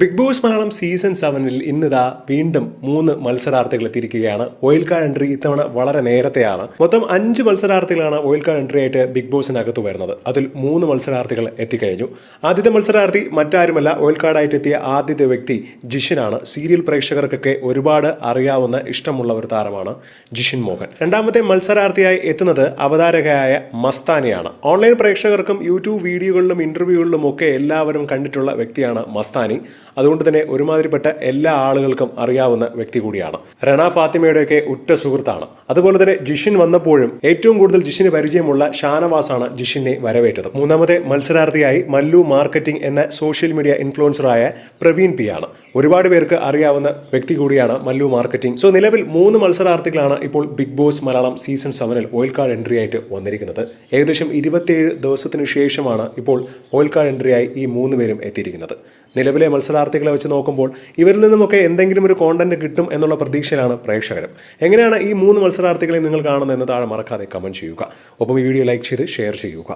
Big boss Malayalam season സെവനിൽ ഇന്നിതാ വീണ്ടും മൂന്ന് മത്സരാർത്ഥികൾ എത്തിയിരിക്കുകയാണ്. ഓയിൽ കാർഡ് എൻട്രി ഇത്തവണ വളരെ നേരത്തെയാണ്. മൊത്തം അഞ്ച് മത്സരാർത്ഥികളാണ് ഓയിൽ കാർഡ് എൻട്രി ആയിട്ട് ബിഗ് ബോസിനകത്ത് വരുന്നത്. അതിൽ മൂന്ന് മത്സരാർത്ഥികൾ എത്തിക്കഴിഞ്ഞു. ആദ്യത്തെ മത്സരാർത്ഥി മറ്റാരുമല്ല ഓയിൽ കാർഡായിട്ട് എത്തിയ ആദ്യത്തെ വ്യക്തി ജിഷിനാണ്. സീരിയൽ പ്രേക്ഷകർക്കൊക്കെ ഒരുപാട് അറിയാവുന്ന ഇഷ്ടമുള്ള ഒരു താരമാണ് ജിഷിൻ മോഹൻ. രണ്ടാമത്തെ മത്സരാർത്ഥിയായി എത്തുന്നത് അവതാരകയായ മസ്താനിയാണ്. ഓൺലൈൻ പ്രേക്ഷകർക്കും യൂട്യൂബ് വീഡിയോകളിലും ഇന്റർവ്യൂകളിലും ഒക്കെ എല്ലാവരും കണ്ടിട്ടുള്ള വ്യക്തിയാണ് മസ്താനി. അതുകൊണ്ട് തന്നെ ഒരുമാതിരിപ്പെട്ട എല്ലാ ആളുകൾക്കും അറിയാവുന്ന വ്യക്തി കൂടിയാണ്. റണ ഫാത്തിമയുടെയൊക്കെ ഉറ്റ സുഹൃത്താണ്. അതുപോലെ തന്നെ ജിഷിൻ വന്നപ്പോഴും ഏറ്റവും കൂടുതൽ ജിഷിന് പരിചയമുള്ള ഷാനവാസാണ് ജിഷിനെ വരവേറ്റത്. മൂന്നാമത്തെ മത്സരാർത്ഥിയായി മല്ലു മാർക്കറ്റിംഗ് എന്ന സോഷ്യൽ മീഡിയ ഇൻഫ്ലുവൻസറായ പ്രവീൺ പി ആണ്. ഒരുപാട് പേർക്ക് അറിയാവുന്ന വ്യക്തി കൂടിയാണ് മല്ലു മാർക്കറ്റിംഗ്. സോ നിലവിൽ മൂന്ന് മത്സരാർത്ഥികളാണ് ഇപ്പോൾ ബിഗ് ബോസ് മലയാളം സീസൺ സെവനിൽ ഓയിൽ കാർഡ് എൻട്രി ആയിട്ട് വന്നിരിക്കുന്നത്. ഏകദേശം ഇരുപത്തിയേഴ് ദിവസത്തിന് ശേഷമാണ് ഇപ്പോൾ ഓയിൽ കാർഡ് എൻട്രിയായി ഈ മൂന്ന് പേരും എത്തിയിരിക്കുന്നത്. നിലവിലെ മത്സരാർത്ഥികളെ വെച്ച് നോക്കുമ്പോൾ ഇവരിൽ നിന്നുമൊക്കെ എന്തെങ്കിലും ഒരു കോണ്ടന്റ് കിട്ടും എന്നുള്ള പ്രതീക്ഷയിലാണ് പ്രേക്ഷകരും എങ്ങനെയാണ് ഈ മൂന്ന് മത്സരാർത്ഥികളെ നിങ്ങൾ കാണുന്നത് എന്ന് താഴെ മറക്കാതെ കമന്റ് ചെയ്യുക. ഒപ്പം ഈ വീഡിയോ ലൈക്ക് ചെയ്ത് ഷെയർ ചെയ്യുക.